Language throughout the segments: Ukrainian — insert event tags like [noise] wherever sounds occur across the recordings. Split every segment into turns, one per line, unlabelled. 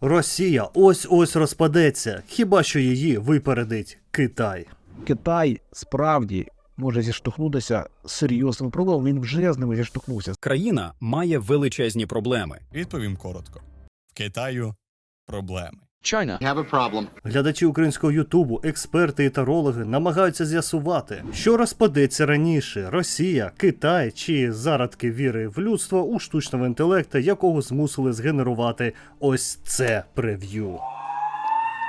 Росія ось ось розпадеться, хіба що її випередить Китай.
Китай справді може зіштовхнутися з серйозними проблемами. Він вже з ними зіштовхнувся.
Країна має величезні проблеми.
Відповім коротко: в Китаю проблеми.
China.
have a problem.
Глядачі українського Ютубу, експерти і тарологи намагаються з'ясувати, що розпадеться раніше: Росія, Китай чи зародки віри в людство у штучного інтелекта, якого змусили згенерувати ось це прев'ю.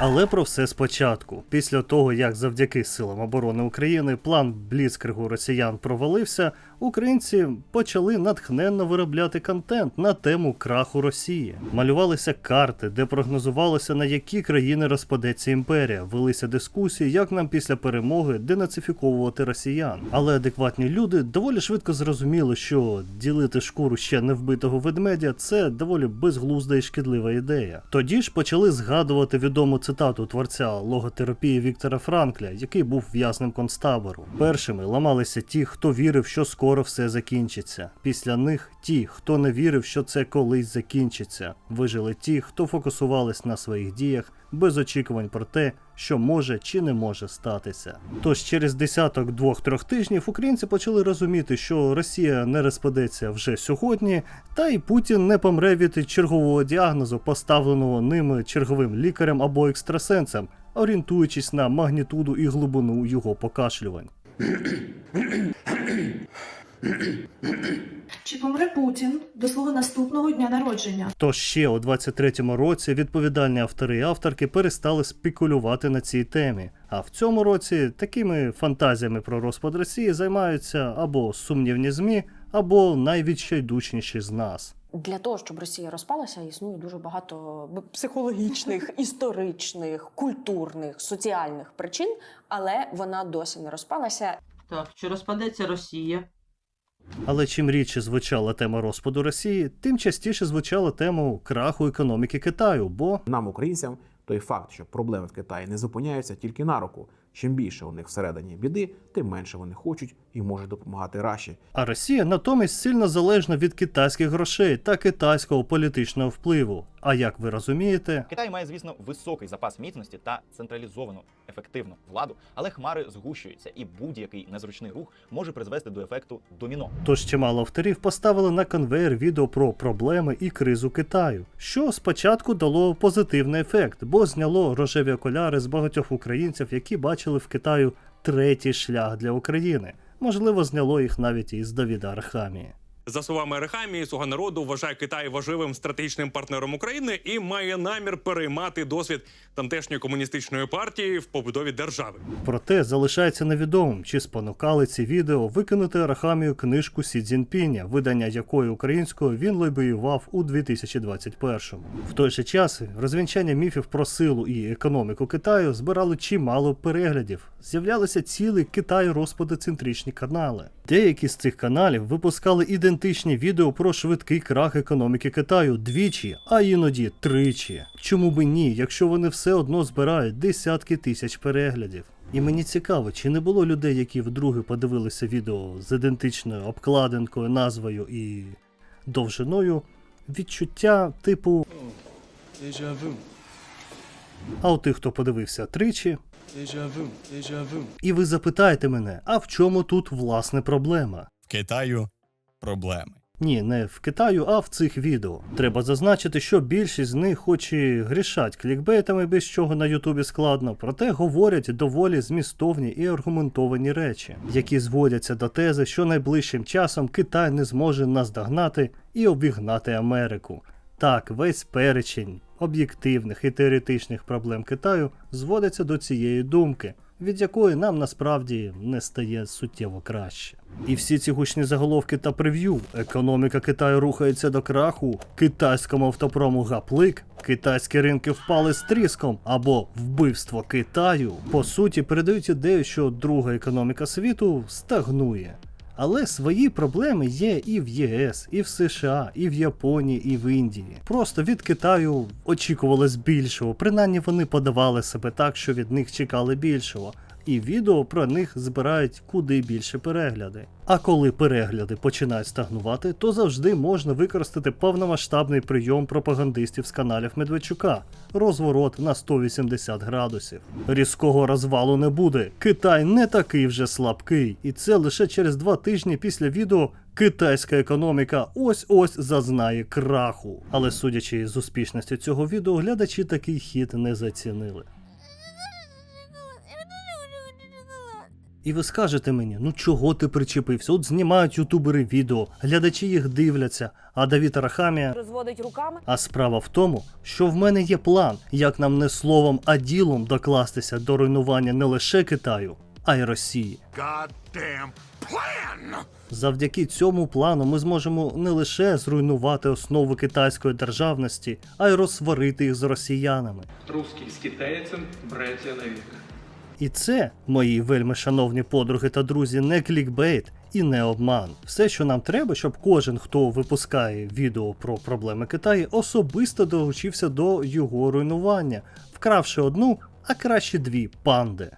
Але про все спочатку. Після того, як завдяки силам оборони України план Бліцкригу росіян провалився, українці почали натхненно виробляти контент на тему краху Росії. Малювалися карти, де прогнозувалося, на які країни розпадеться імперія. Велися дискусії, як нам після перемоги денацифіковувати росіян. Але адекватні люди доволі швидко зрозуміли, що ділити шкуру ще не вбитого ведмедя це доволі безглузда і шкідлива ідея. Тоді ж почали згадувати відому цитату творця логотерапії Віктора Франкля, який був в'язнем концтабору. Першими ламалися ті, хто вірив, що скоро все закінчиться. Після них ті, хто не вірив, що це колись закінчиться. Вижили ті, хто фокусувались на своїх діях без очікувань про те, що може чи не може статися. Тож через десяток двох-трьох тижнів українці почали розуміти, що Росія не розпадеться вже сьогодні, та й Путін не помре від чергового діагнозу, поставленого ними черговим лікарем або екстрасенсом, орієнтуючись на магнітуду і глибину його покашлювань. [clears throat]
Чи помре Путін до свого наступного дня народження?
То ще у 23-му році відповідальні автори і авторки перестали спекулювати на цій темі. А в цьому році такими фантазіями про розпад Росії займаються або сумнівні ЗМІ, або найвідчайдушніші з нас.
Для того, щоб Росія розпалася, існує дуже багато психологічних, [laughs] історичних, культурних, соціальних причин, але вона досі не розпалася.
Так, чи розпадеться Росія?
Але чим рідше звучала тема розпаду Росії, тим частіше звучала тема краху економіки Китаю, бо
Нам, українцям, той факт, що проблеми в Китаї не зупиняються тільки на руку. Чим більше у них всередині біди, тим менше вони хочуть і можуть допомагати Раші.
А Росія натомість сильно залежна від китайських грошей та китайського політичного впливу. А як ви розумієте,
Китай має, звісно, високий запас міцності та централізовану ефективну владу, але хмари згущуються, і будь-який незручний рух може призвести до ефекту доміно.
Тож чимало авторів поставили на конвейер відео про проблеми і кризу Китаю, що спочатку дало позитивний ефект, бо зняло рожеві окуляри з багатьох українців, які бачили в Китаю третій шлях для України. Можливо, зняло їх навіть із Давіда Архамії.
За словами Арахамії, Слуга народу вважає Китай важливим стратегічним партнером України і має намір переймати досвід тамтешньої комуністичної партії в побудові держави.
Проте залишається невідомим, чи спонукали ці відео викинути Арахамію книжку Сі Цзіньпіня, видання якої українською він лобіював у 2021-му. В той же час розвінчання міфів про силу і економіку Китаю збирали чимало переглядів. З'являлися цілі Китай розпадоцентричні канали. Деякі з цих каналів випускали ідентичні відео про швидкий крах економіки Китаю двічі, а іноді тричі. Чому би ні, якщо вони все одно збирають десятки тисяч переглядів? І мені цікаво, чи не було людей, які вдруге подивилися відео з ідентичною обкладинкою, назвою і довжиною, відчуття типу. А у тих, хто подивився тричі, і ви запитаєте мене, а в чому тут власне проблема?
В Китаю проблеми.
Ні, не в Китаю, а в цих відео. Треба зазначити, що більшість з них, хоч і грішать клікбейтами, без чого на Ютубі складно, проте говорять доволі змістовні і аргументовані речі, які зводяться до тези, що найближчим часом Китай не зможе наздогнати і обігнати Америку. Так, весь перечень об'єктивних і теоретичних проблем Китаю зводиться до цієї думки, від якої нам насправді не стає суттєво краще. І всі ці гучні заголовки та прев'ю, економіка Китаю рухається до краху, китайському автопрому гаплик, китайські ринки впали з тріском або вбивство Китаю, по суті передають ідею, що друга економіка світу стагнує. Але свої проблеми є і в ЄС, і в США, і в Японії, і в Індії. Просто від Китаю очікувалось більшого, принаймні вони подавали себе так, що від них чекали більшого. І відео про них збирають куди більше перегляди. А коли перегляди починають стагнувати, то завжди можна використати повномасштабний прийом пропагандистів з каналів Медведчука розворот на 180 градусів. Різкого розвалу не буде. Китай не такий вже слабкий, і це лише через два тижні після відео. Китайська економіка ось ось зазнає краху. Але судячи з успішності цього відео, глядачі такий хід не зацінили. І ви скажете мені, ну чого ти причепився? От знімають ютубери відео, глядачі їх дивляться, а Давід Арахамія.
Розводить руками.
А справа в тому, що в мене є план, як нам не словом, а ділом докластися до руйнування не лише Китаю, а й Росії. Завдяки цьому плану ми зможемо не лише зруйнувати основи китайської державності, а й розсварити їх з росіянами.
Русский с китайцем братья навек.
І це, мої вельми шановні подруги та друзі, не клікбейт і не обман. Все, що нам треба, щоб кожен, хто випускає відео про проблеми Китаю, особисто долучився до його руйнування, вкравши одну, а краще дві панди.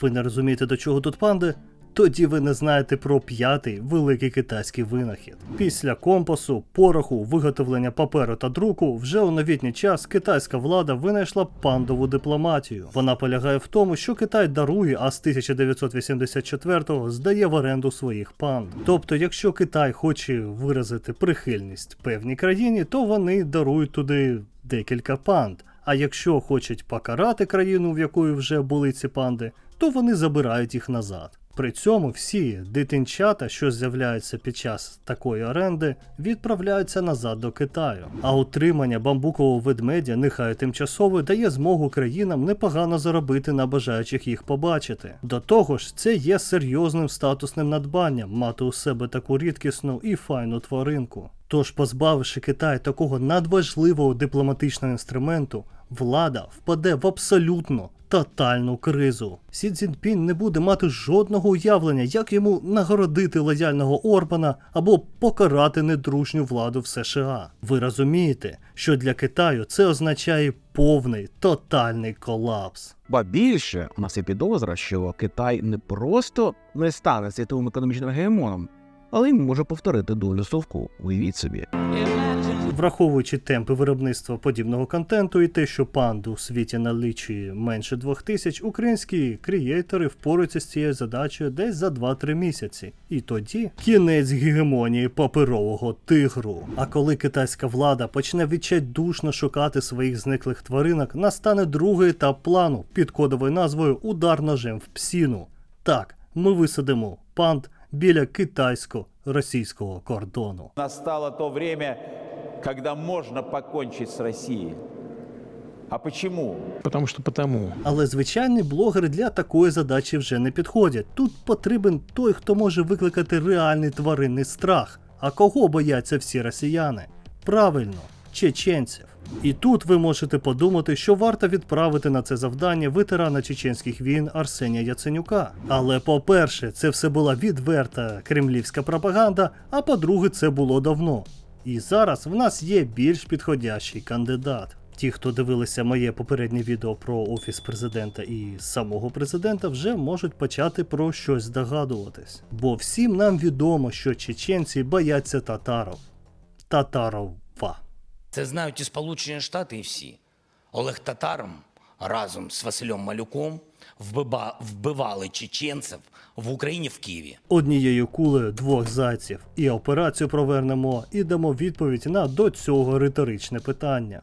Ви не розумієте, до чого тут панди? Тоді ви не знаєте про п'ятий великий китайський винахід. Після компасу, пороху, виготовлення паперу та друку, вже у новітній час китайська влада винайшла пандову дипломатію. Вона полягає в тому, що Китай дарує, а з 1984-го здає в оренду своїх панд. Тобто, якщо Китай хоче виразити прихильність певній країні, то вони дарують туди декілька панд. А якщо хочуть покарати країну, в якої вже були ці панди, то вони забирають їх назад. При цьому всі дитинчата, що з'являються під час такої оренди, відправляються назад до Китаю. А утримання бамбукового ведмедя, нехай тимчасово, дає змогу країнам непогано заробити на бажаючих їх побачити. До того ж, це є серйозним статусним надбанням мати у себе таку рідкісну і файну тваринку. Тож, позбавивши Китай такого надважливого дипломатичного інструменту, влада впаде в абсолютно тотальну кризу. Сі Цзіньпінь не буде мати жодного уявлення, як йому нагородити лояльного Орбана або покарати недружню владу в США. Ви розумієте, що для Китаю це означає повний тотальний колапс.
Ба більше у нас є підозра, що Китай не просто не стане світовим економічним гегемоном, але й може повторити долю совку. Уявіть собі.
Враховуючи темпи виробництва подібного контенту і те, що панду у світі налічує менше двох тисяч, українські крієйтори впораються з цією задачею десь за 2-3 місяці. І тоді кінець гегемонії паперового тигру. А коли китайська влада почне відчайдушно шукати своїх зниклих тваринок, настане другий етап плану під кодовою назвою Удар ножем в псіну. Так, ми висадимо панд біля китайсько-російського кордону.
Настало то время, когда можно покончить с Россией. А почему?
Потому що потому.
Але звичайні блогери для такої задачі вже не підходять. Тут потрібен той, хто може викликати реальний тваринний страх. А кого бояться всі росіяни? Правильно, чеченців. І тут ви можете подумати, що варто відправити на це завдання ветерана чеченських війн Арсенія Яценюка. Але по-перше, це все була відверта кремлівська пропаганда, а по-друге, це було давно. І зараз в нас є більш підходящий кандидат. Ті, хто дивилися моє попереднє відео про офіс президента і самого президента, вже можуть почати про щось здогадуватись. Бо всім нам відомо, що чеченці бояться татаров. Татарова.
Це знають і Сполучені Штати, і всі. Олег Татаром разом з Василем Малюком вбива- вбивали чеченців в Україні в Києві.
Однією кулею двох зайців. І операцію провернемо і дамо відповідь на до цього риторичне питання.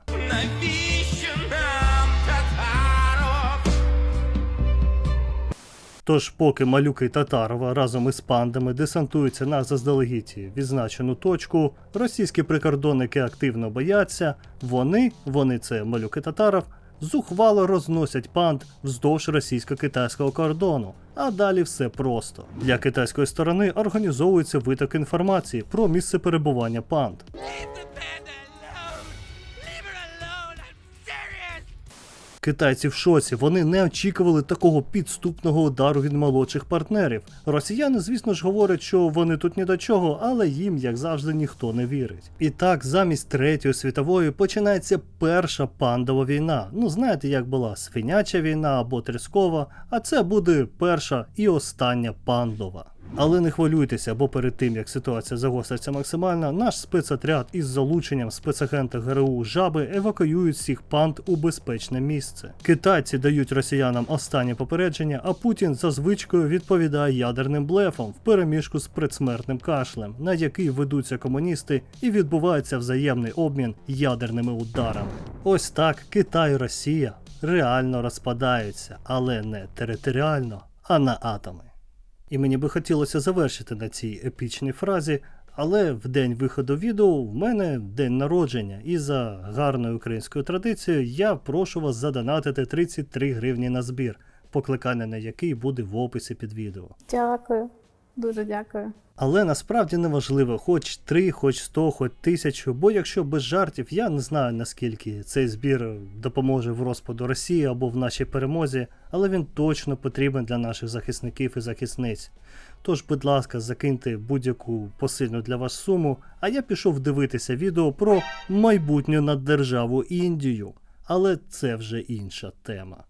Тож, поки малюки Татарова разом із пандами десантуються на заздалегідь відзначену точку, російські прикордонники активно бояться, вони, вони це малюки Татаров, зухвало розносять панд вздовж російсько-китайського кордону. А далі все просто. Для китайської сторони організовується виток інформації про місце перебування панд. Китайці в шоці, вони не очікували такого підступного удару від молодших партнерів. Росіяни, звісно ж, говорять, що вони тут ні до чого, але їм, як завжди, ніхто не вірить. І так, замість третьої світової починається перша пандова війна. Ну, знаєте, як була свиняча війна або тріскова, а це буде перша і остання пандова. Але не хвилюйтеся, бо перед тим як ситуація загостриться максимально, наш спецотряд із залученням спецагента ГРУ жаби евакуюють всіх панд у безпечне місце. Китайці дають росіянам останнє попередження, а Путін за звичкою відповідає ядерним блефом в переміжку з предсмертним кашлем, на який ведуться комуністи, і відбувається взаємний обмін ядерними ударами. Ось так Китай Росія реально розпадаються, але не територіально, а на атоми. І мені би хотілося завершити на цій епічній фразі, але в день виходу відео в мене день народження, і за гарною українською традицією я прошу вас задонатити 33 гривні на збір, покликання на який буде в описі під відео.
Дякую, дуже дякую.
Але насправді не важливо, хоч 3, хоч 100, хоч 1000, бо якщо без жартів, я не знаю наскільки цей збір допоможе в розпаду Росії або в нашій перемозі, але він точно потрібен для наших захисників і захисниць. Тож, будь ласка, закиньте будь-яку посильну для вас суму, а я пішов дивитися відео про майбутню наддержаву Індію. Але це вже інша тема.